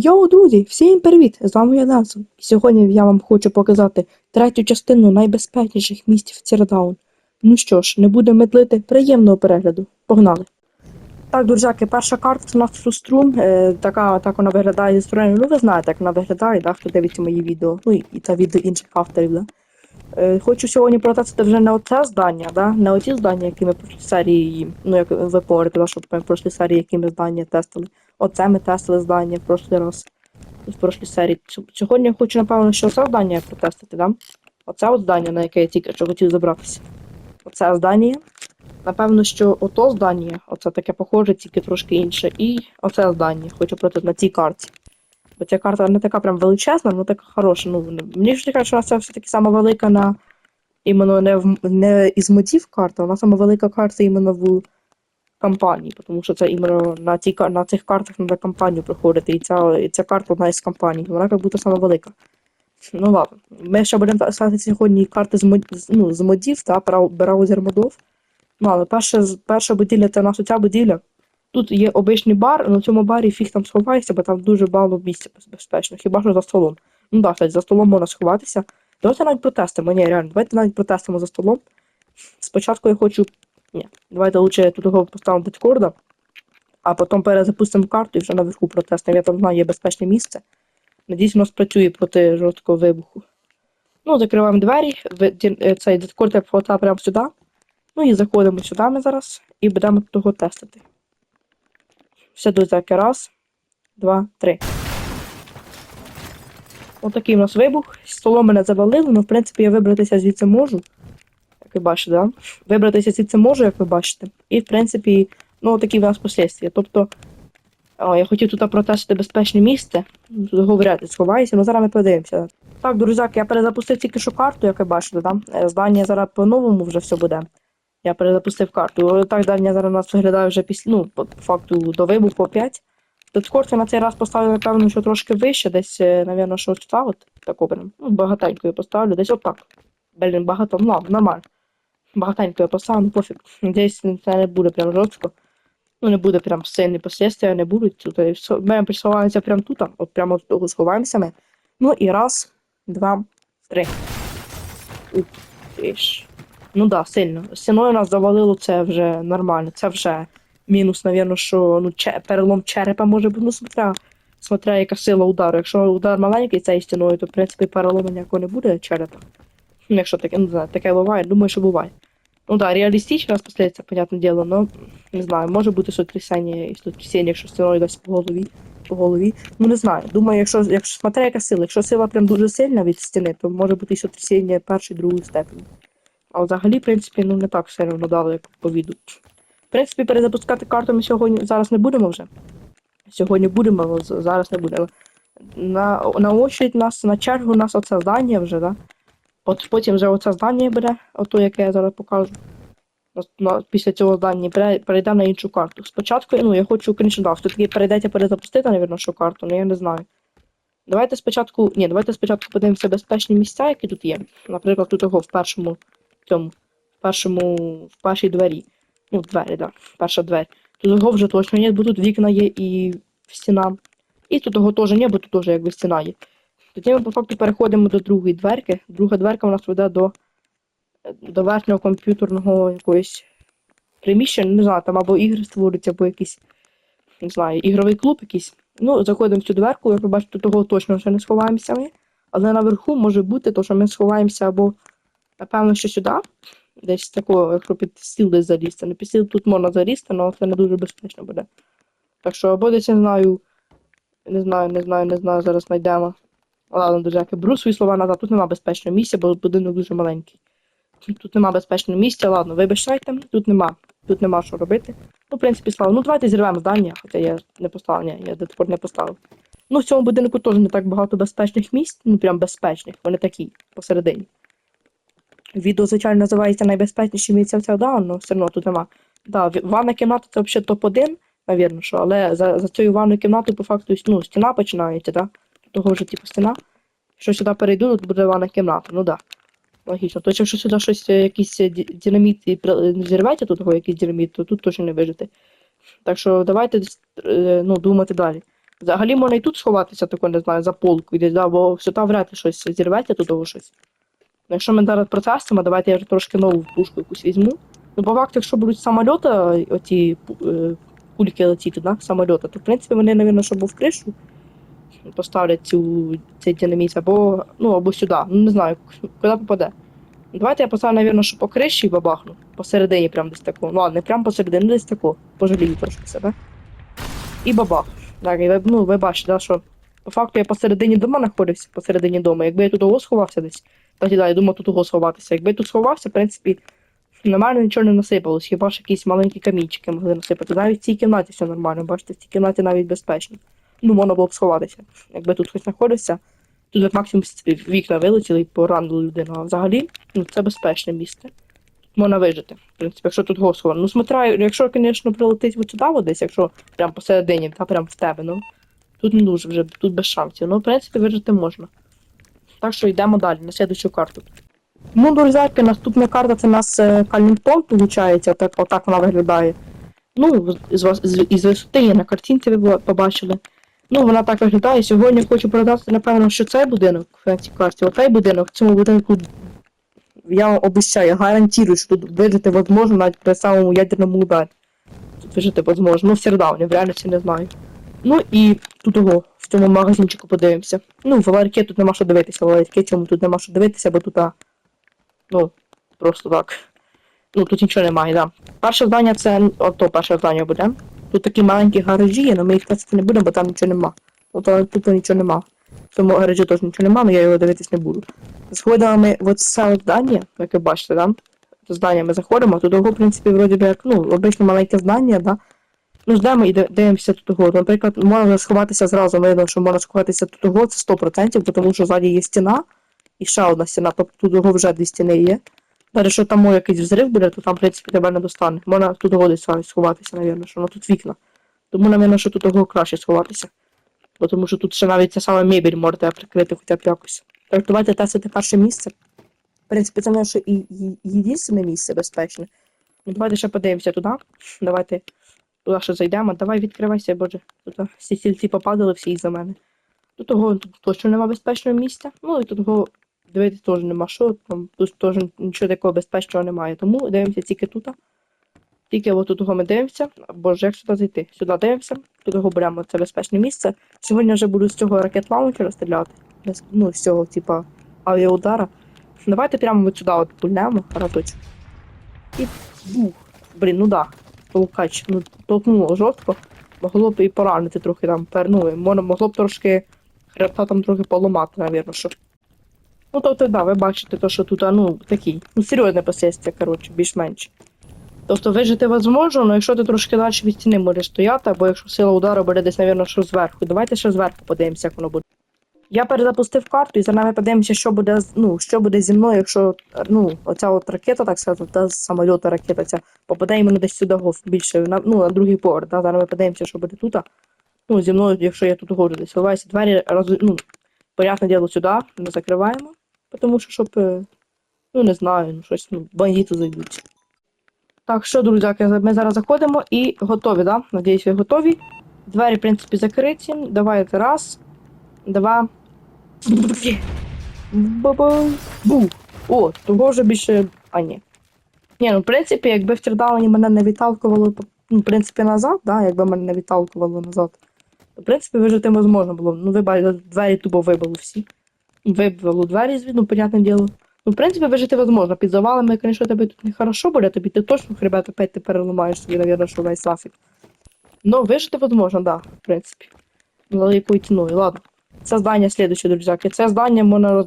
Йоу, друзі, всім привіт! З вами я Ненсон. І сьогодні я вам хочу показати третю частину найбезпечніших місць в Цірдаун. Ну що ж, не будемо медлити, приємного перегляду. Погнали! Так, друзяки, перша карта у нас суструм. Е, така так вона виглядає зі сторони. Ну, ви знаєте, як вона виглядає, да, хто дивиться мої відео. Ну і, і та відео інших авторів, да. Е, хочу сьогодні протестити вже не оце здання, да? не оті здання, які ми в прошлій серії, ну як ви говорите, що ми в прошлій серії, які ми здання тестили. Оце ми тестили здання в прошлий раз. В прошлій серії. Сьогодні я хочу, напевно, що це здання протестити, да? Оце от здання, на яке я тільки що хотів забратися. Оце здання. Напевно, що ото здання, оце таке похоже, тільки трошки інше. І оце здання. Хочу проти на цій карті. Бо ця карта не така прям величезна, але така хороша. Ну, мені ж кажуть, що вона це все-таки сама велика на іменно не, в, не із модів карта, вона сама велика карта іменно в кампанії, тому що це іменно на, кар- на цих картах треба кампанію проходити, і ця, і ця карта одна із кампаній, вона як будто сама велика. Ну ладно, ми ще будемо писати сьогодні карти з, мод, ну, з модів, та, бра- браузер модов. Ну, але перша, з- перша будівля це у нас оця будівля. Тут є обичний бар, на цьому барі фіг там сховаєшся, бо там дуже мало місця безпечно, хіба що за столом. Ну так, кстати, за столом можна сховатися. Давайте навіть протестимо, ні, реально, давайте навіть протестимо за столом. Спочатку я хочу. Ні, давайте лучше тут його поставимо дискорда, а потім перезапустимо карту і вже наверху протестимо. Я там знаю, є безпечне місце. Надіюсь, воно спрацює проти жорсткого вибуху. Ну, закриваємо двері, е, цей дискорд я прямо сюди. Ну і заходимо сюди ми зараз і будемо тут його тестити. Все друзяки, раз, два, три. Отакий у нас вибух. Столом мене завалило, але в принципі я вибратися звідси можу. Як ви бачите, да? Вибратися звідси можу, як ви бачите. І в принципі, ну такі в нас послідствия. Тобто, о, я хотів тут протестити безпечне місце. Тут говорять, сховаюся, але зараз ми подивимося. Так, друзяки, я перезапустив тільки що карту, як ви бачите, да? Е, Здання зараз по-новому вже все буде. Я перезапустив карту. Так, здання зараз у нас виглядає вже після, ну, по факту до вибуху 5. Дискорд я на цей раз поставлю, напевно, що трошки вище, десь, е, напевно, що ось тут, от, таку прям, ну, багатенько я поставлю, десь отак. Блін, багато, ну, нормально. Багатенько я поставлю, ну, пофіг. Десь це не буде прям жорстко. Ну, не буде прям сильні послідствия, не будуть. Тут е, все- ми присуваємося прямо тут, от прямо сховаємося ми. Ну і раз, два, три. Ух ти. Ну да, сильно. Стіною нас завалило, це вже нормально. Це вже мінус, навірно, що ну, че, перелом черепа може бути, ну, смотря, смотря яка сила удару. Якщо удар маленький цією стіною, то в принципі перелому ніякого не буде черепа. Ну, якщо таке, ну, не знаю, таке буває, думаю, що буває. Ну да, реалістично розпосляється, понятне діло, но не знаю, може бути сотрясення, і сотрясіння, якщо стіною дасть по голові. По голові. Ну не знаю. Думаю, якщо, якщо смотря яка сила, якщо сила прям дуже сильна від стіни, то може бути і сотрясіння першої, другої степені. А взагалі, в принципі, ну не так все сильно надали, як по віду. В принципі, перезапускати карту ми сьогодні зараз не будемо вже. Сьогодні будемо, але зараз не будемо. На, на очередь нас, на чергу у нас оце здання вже, да? От потім вже оце здання буде, ото яке я зараз покажу. Після цього здання пере- перейдемо на іншу карту. Спочатку, ну, я хочу, звісно, да, все-таки перейдете перезапустити, навірно, що карту, але я не знаю. Давайте спочатку. Ні, давайте спочатку подивимося безпечні місця, які тут є. Наприклад, тут його в першому цьому, в першому, в першій двері. Ну, двері, да, перша двері. Тут його вже точно є, бо тут вікна є і стіна. І тут його теж не, бо тут теж якби стіна є. Тоді ми по факту переходимо до другої дверки. Друга дверка у нас веде до, до верхнього комп'ютерного якоїсь приміщення, не знаю, там або ігри створюються, або якийсь, не знаю, ігровий клуб якийсь. Ну, заходимо в цю дверку, як ви бачите, того точно вже не сховаємося ми. Але наверху може бути, то, що ми сховаємося або, напевно, що сюди. Десь такого, якщо під стіл десь залізти. На під стіл тут можна залізти, але це не дуже безпечно буде. Так що, або десь я знаю, не знаю, не знаю, не знаю, зараз знайдемо. Ладно, друзяки, беру свої слова назад. Тут нема безпечного місця, бо будинок дуже маленький. Тут нема безпечного місця, ладно, вибачайте, тут нема. Тут нема що робити. Ну, в принципі, слава. Ну, давайте зірвемо здання, хоча я не поставив, ні, я дедпорт не поставив. Ну, в цьому будинку теж не так багато безпечних місць, ну прям безпечних, вони такі, посередині. Відео, звичайно, називається найбезпечніші місця в Цердаун, але все одно тут нема. Да, ванна кімната це взагалі топ-1, навірно, що, але за, за цією ванною кімнатою, по факту, ну, стіна починається, да? Того вже, типу, стіна. Якщо сюди перейду, тут буде ванна кімната, ну да. Логічно. Точно, якщо сюди щось, е, якийсь е, динаміт і при- зірветься тут того якийсь динаміт, то тут точно не вижити. Так що давайте е, ну, думати далі. Взагалі можна і тут сховатися, тако, не знаю, за полку десь, да, бо сюди вряд ли щось зірветься тут того щось. Ну, якщо ми зараз протестимо, давайте я вже трошки нову пушку якусь візьму. Ну, по факту, якщо будуть самольоти, оті е, кульки летіти, да, самольоти, то в принципі вони, напевно, щоб в кришу поставлять цю, цей динаміт, або, ну, або сюди. Ну, не знаю, куди попаде. Давайте я поставлю, напевно, що по криші бабахну. Посередині прям десь тако. Ну ладно, не прям посередині, ну десь тако. Пожалію трошки себе. І бабах. Так, і ви, ну, ви бачите, да, що по факту я посередині дома знаходився, посередині дома. Якби я того сховався десь, тоді да, я думав тут того сховатися. Якби тут сховався, в принципі, мене нічого не насипалось, хіба ж якісь маленькі камінчики могли насипати. Навіть в цій кімнаті все нормально, бачите, в цій кімнаті навіть безпечно. Ну, можна було б сховатися. Якби тут хтось знаходився, тут як максимум вікна вилетіли і поранили людину. А взагалі, ну, це безпечне місце. Можна вижити. В принципі, якщо тут госховано. Ну, смотря, якщо, звісно, прилетить сюди десь, якщо прям посередині, та прям в тебе, ну. Тут не дуже вже, тут без шансів. Ну, в принципі, вижити можна. Так що йдемо далі, на слідчу карту. Друзяки, наступна карта це у нас е, Калінтон, виходить, отак, отак вона виглядає. Ну, з, з, із висоти я на картинці ви побачили. Ну, вона так виглядає. Сьогодні хочу продати, напевно, що цей будинок в цій карті, отей будинок, в цьому будинку я вам обіцяю, гарантую, що тут вижити возможно навіть при самому ядерному ударі. Тут вижити возможно. Ну, в сердауні, в реальності не знаю. Ну і тут в цьому магазинчику подивимося. Ну, в ларьки тут нема що дивитися, в ларьки цьому тут нема що дивитися, бо тут, а, ну, просто так. Ну, тут нічого немає, да. Перше здання це, ото перше здання буде. Тут такі маленькі гаражі є, але ми їх тестити не будемо, бо там нічого нема. Ото тут нічого нема. В цьому гаражі теж нічого нема, але я його дивитись не буду. Сходимо ми в це здання, як ви бачите, да? Здання ми заходимо, тут в принципі, вроді би як, ну, обично маленьке здання, да? Ну, ждемо і дивимося тут того. Наприклад, можна сховатися зразу, видно, що можна сховатися тут того, це 100%, бо тому що ззаді є стіна і ще одна стіна, тобто тут його вже дві стіни є. Далі, якщо там якийсь взрив буде, то там, в принципі, тебе не достане. Можна тут його десь саме сховатися, напевно, що ну, тут вікна. Тому, напевно, що тут його краще сховатися. Бо тому що тут ще навіть ця сама мебель можете прикрити хоча б якось. Так, давайте тестити перше місце. В принципі, це наше і, єдине місце безпечне. Ну, давайте ще подивимося туди. Давайте туди ще зайдемо. Давай відкривайся, боже. Тут всі стільці попадали всі із-за мене. Тут того тут точно нема безпечного місця. Ну і тут того дивитися теж нема що. Там тут теж нічого такого безпечного немає. Тому дивимося тільки тут. Тільки от того ми дивимося. Боже, як сюди зайти? Сюди дивимося, тут беремо, це безпечне місце. Сьогодні вже буду з цього ракет лаунчера стріляти. Ну, з цього, типа, авіаудара. Давайте прямо от сюди от пульнемо разочок. І бух. Блін, ну да. Толкач. Ну, толкнуло жорстко. Могло б і поранити трохи там. Ну, могло б трошки хребта там трохи поламати, навірно, що. Ну, тобто, да, ви бачите, то, що тут, ну, такий, ну, серйозне последствия, коротше, більш-менш. Тобто вижити возможно, але якщо ти трошки далі від стіни можеш стояти, або якщо сила удару буде десь, навірно, що зверху. Давайте ще зверху подивимося, як воно буде. Я перезапустив карту і за нами подивимося, що буде, ну, що буде зі мною, якщо ну, оця от ракета, так сказати, та самольота ракета ця попаде іменно десь сюди го, більше, на, ну, на другий поверх. Да? Зараз ми подивимося, що буде тут. Ну, зі мною, якщо я тут годжу десь. Ховаюся двері, роз, ну, понятне діло, сюди, не закриваємо, тому що, щоб, е, ну, не знаю, ну, щось, ну, бандити зайдуть. Так, що, друзяки, ми зараз заходимо і готові, да? Надіюсь, ви готові. Двері, в принципі, закриті. Давайте раз, два. Ба-ба. Бу. О, того вже більше. А, ні. Ні, ну, в принципі, якби в Тірдауні мене не відталкувало, ну, в принципі, назад, да, якби мене не відталкувало назад, то, в принципі, вижити можна було. Ну, ви бачите, двері тупо вибили всі. Вибило двері звідно, понятне діло. Ну, в принципі, вижити возможно. Під завалами, звісно, тобі тут не хорошо буде, тобі ти точно хребет опять ти переламаєш собі, навірно, що весь лафік. Ну, вижити возможно, да, в принципі. Ну, Але якою ціною, ладно. Це здання слідуюче, друзяки. Це здання можна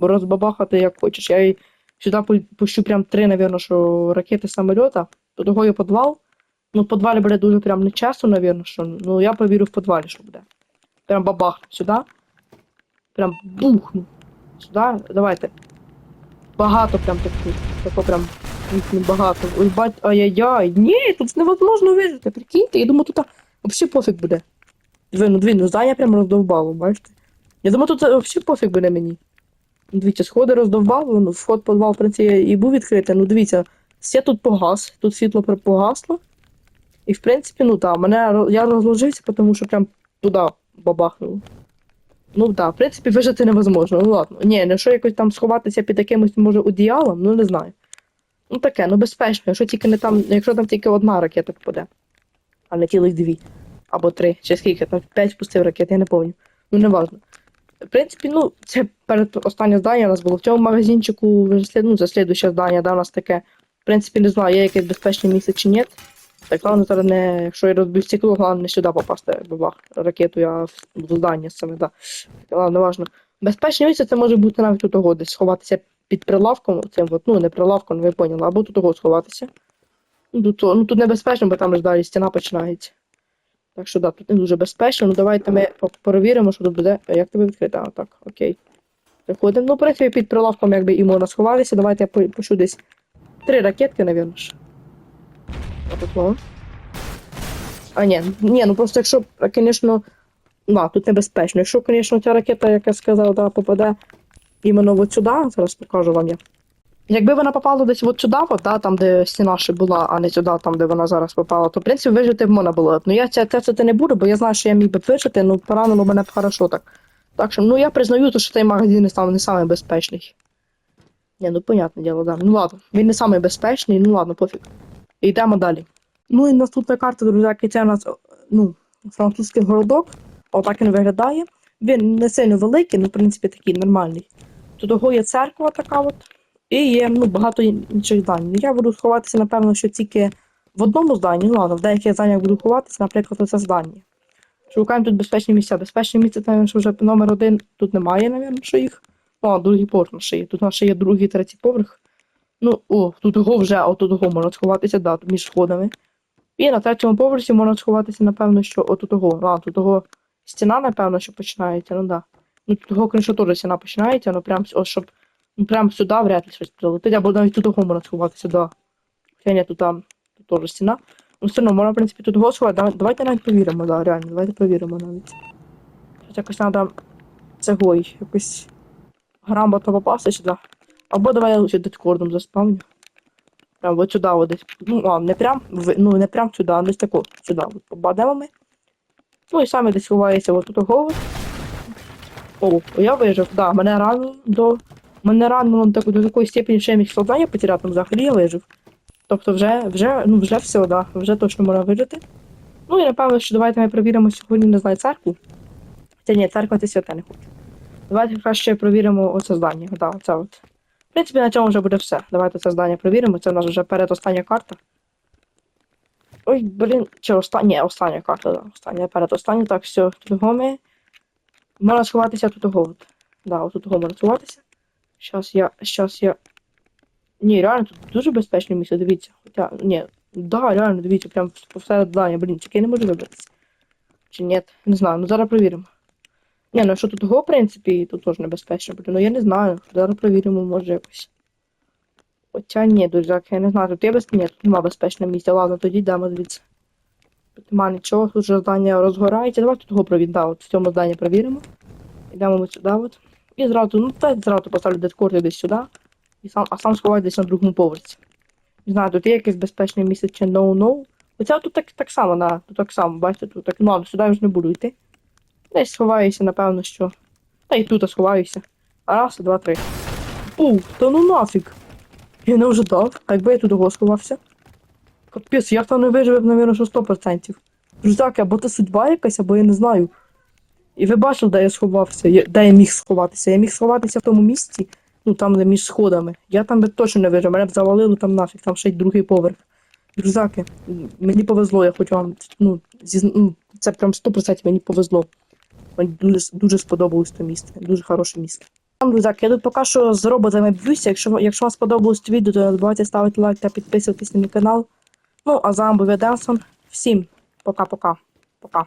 розбабахати як хочеш. Я сюди пущу прям три, навірно, що ракети самольота. До того є підвал. Ну, в підвалі буде дуже прям нечесно, навірно, що. Ну, я повірю в підвалі, що буде. Прям бабахну сюди. Прям бухну. Сюди. Давайте. Багато прям таких. Тако прям багато. Ой, бать, ай-яй-яй. Ні, тут невозможно вижити. Прикиньте, я думаю, тут взагалі пофіг буде. Дві, ну дві, ну здання прям роздовбало, бачите? Я думаю, тут взагалі пофіг буде мені. Ну, Дивіться, сходи роздовбало, ну, вход в підвал, в принципі, і був відкритий. Ну, дивіться, все тут погас, тут світло погасло. І, в принципі, ну так, мене я розложився, тому що прям туди бабахнуло. Ну так, в принципі, вижити невозможно. Ну ладно. Ні, ну що якось там сховатися під якимось, може, одіялом, ну не знаю. Ну таке, ну безпечно, якщо тільки не там, якщо там тільки одна ракета попаде, а не цілих дві. Або три, чи скільки, там п'ять спустив ракет, я не пам'ятаю. Ну не важно. В принципі, ну, це перед останнє здання у нас було в цьому магазинчику, ну, це слідуще здання, да, у нас таке. В принципі, не знаю, є якесь безпечне місце чи ні. Так, головне зараз не, якщо я розбив стекло, головне не сюди попасти, бабах, ракету, в, в здання саме, да. Ладно, важно. Безпечне місце це може бути навіть тут того, десь сховатися під прилавком, цим от, ну не прилавком, ви поняли, або тут того сховатися. Ну тут, ну, тут небезпечно, бо там ж далі стіна починається. Так що да, тут не дуже безпечно. Ну давайте ми перевіримо, що тут буде. Як тебе відкрити? А, так, окей. Заходимо. Ну, в принципі, під прилавком якби і можна сховатися. Давайте я по- десь три ракетки, навірно ж. Отако. А ні, ні, ну просто якщо, звісно, на, тут небезпечно. Якщо, звісно, ця ракета, як я сказав, да, попаде іменно от сюди, зараз покажу вам я. Якби вона попала десь от сюди, от, да, там, де стіна ще була, а не сюди, там, де вона зараз попала, то в принципі вижити б можна було. Ну я це, це, не буду, бо я знаю, що я міг би вижити, ну поранило мене б хорошо так. Так що, ну я признаю, то, що цей магазин сам не самий безпечний. Ні, ну понятне діло, да. Ну ладно, він не самий безпечний, ну ладно, пофіг. Йдемо далі. Ну і наступна карта, друзяки, це у нас ну, французький городок. Отак він виглядає. Він не сильно великий, ну, в принципі, такий нормальний. Тут того є церква така от. І є ну, багато інших здань. Ну, Я буду сховатися, напевно, що тільки в одному зданні. Ну ладно, в деяких зданнях буду ховатися, наприклад, оце здання. Шукаємо тут безпечні місця. Безпечні місця, там, що вже номер один тут немає, напевно, що їх. О, а, другий поверх на шиї. Тут на ще є другий, третій поверх. Ну, о, тут того вже, от тут того можна сховатися, да, між сходами. І на третьому поверсі можна сховатися, напевно, що от того. А, тут того стіна, напевно, що починається, ну да. Ну, тут того, конечно, теж стіна починається, ну прям, ось, щоб Ну, прям сюди вряд ли щось прилетить, або навіть тут можна сховатися, да. Хоча ні, тут там тут теж стіна. Ну, все одно, можна, в принципі, тут того сховати. Давай- Давайте навіть повіримо, да, реально, давайте повіримо навіть. Тут якось треба цегой, якось грамотно попасти сюди. Або давай я лучше дискордом заспавню. Прям от сюди, от десь. Ну, а, не прям, ну, не прям сюди, а десь тако, сюди. От попадемо ми. Ну і саме десь ховається от тут того. О, я вижив, да, мене рано до Мене ранило до, до такої степені, що я міг сознання потеряти, ну, взагалі я вижив. Тобто вже, вже, ну, вже все, да, вже точно можна вижити. Ну і напевно, що давайте ми перевіримо сьогодні, не знаю, церкву. Це ні, церква це святе не хочу. Давайте краще перевіримо оце здання. Да, оце от. В принципі, на цьому вже буде все. Давайте це здання перевіримо. Це у нас вже передостання карта. Ой, блін, чи остання? Ні, остання карта, да. Остання, передостання. Так, все, тут ми. Можна сховатися тут. От. Да, отут того сховатися. Щас я. Щас я. Ні, реально тут дуже безпечне місце, дивіться. Хоча, ні, да, реально, дивіться, прям посеред здання, блін, тільки я не можу вибратися. Чи ні? Не знаю, ну зараз перевіримо. Ні, ну що тут того, в принципі, тут теж небезпечно буде. Ну я не знаю. Зараз перевіримо, може якось. Хоча ні, друзяки, я не знаю, тут є без... Ні, тут нема безпечного місця. Ладно, тоді йдемо звідси. Тут нема нічого, тут вже здання розгорається. Давайте того провід, да, от в цьому зданні перевіримо. Йдемо ми сюди от. І зразу, ну так зразу поставлю дискорд десь сюди. І сам, а сам сховаю десь на другому поверсі. Не знаю, тут є якесь безпечне місце чи no-no. Хоча тут так, так само, да, тут так само, бачите, тут так. Ну, ладно, сюди я вже не буду йти. Десь сховаюся, напевно, що. Та і тут сховаюся. Раз, два, три. Ух, та ну нафіг. Я не ожидав. А якби я тут його сховався. Капець, я там не вижив, мабуть, що 100%. Друзяки, або це судьба якась, або я не знаю. І ви бачили, де я сховався, де я міг сховатися. Я міг сховатися в тому місці, ну там, де між сходами. Я там би точно не вижив, мене б завалило там нафіг, там ще й другий поверх. Друзяки, м, мені повезло, я хочу вам, ну, зіз... ну це прям 100% мені повезло. Мені дуже, дуже сподобалось це місце, дуже хороше місце. Там, друзяки, я тут поки що з роботами б'юся. Якщо, якщо вам сподобалось це відео, то не забувайте ставити лайк та підписуватись на мій канал. Ну, а з вами був Денсон. Всім пока-пока. Пока.